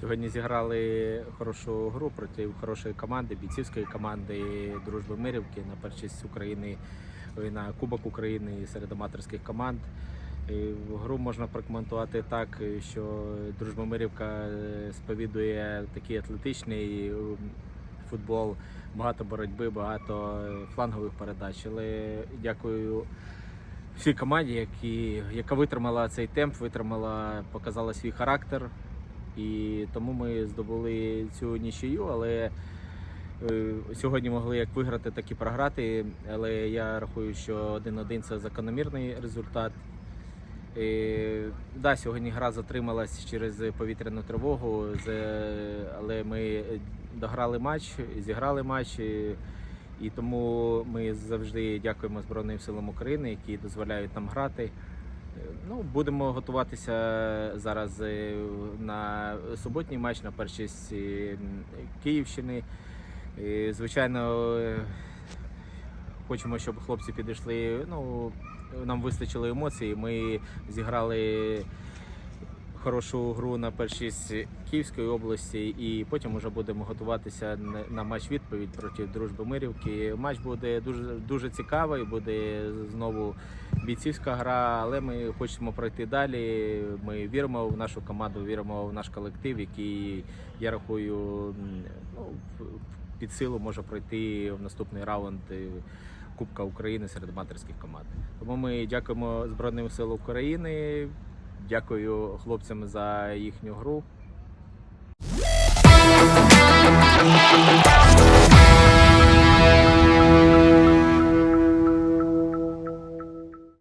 Сьогодні зіграли хорошу гру проти хорошої команди, бійцівської команди Дружби Мирівки на першість України на Кубок України серед аматорських команд. І Гру можна прокоментувати так, що Дружба Мирівка е, сповідує такий атлетичний е, футбол, багато боротьби, багато флангових передач. Але дякую всій команді, які, яка витримала цей темп, витримала, показала свій характер. І тому ми здобули цю нічию, але е, сьогодні могли як виграти, так і програти. Але я рахую, що 1-1 це закономірний результат. Е, да, сьогодні гра затрималась через повітряну тривогу, але ми дограли матч, зіграли матч. І тому ми завжди дякуємо Збройним силам України, які дозволяють нам грати. Ну, будемо готуватися зараз е, на суботній матч на першість е, Київщини. І, Звичайно, е, хочемо, щоб хлопці підійшли. Ну, нам вистачило емоцій. Ми зіграли хорошу гру на першість Київської області, і потім вже будемо готуватися на- матч відповідь проти Дружби Мирівки. Матч буде дуже дуже цікавий, буде знову бійцівська гра, але ми хочемо пройти далі. Ми віримо в нашу команду, віримо в наш колектив, який я рахую ну, під силу може пройти в наступний раунд. е, Кубка України серед аматорських команд. Тому ми дякуємо Збройним силам України. Дякую хлопцям за їхню гру.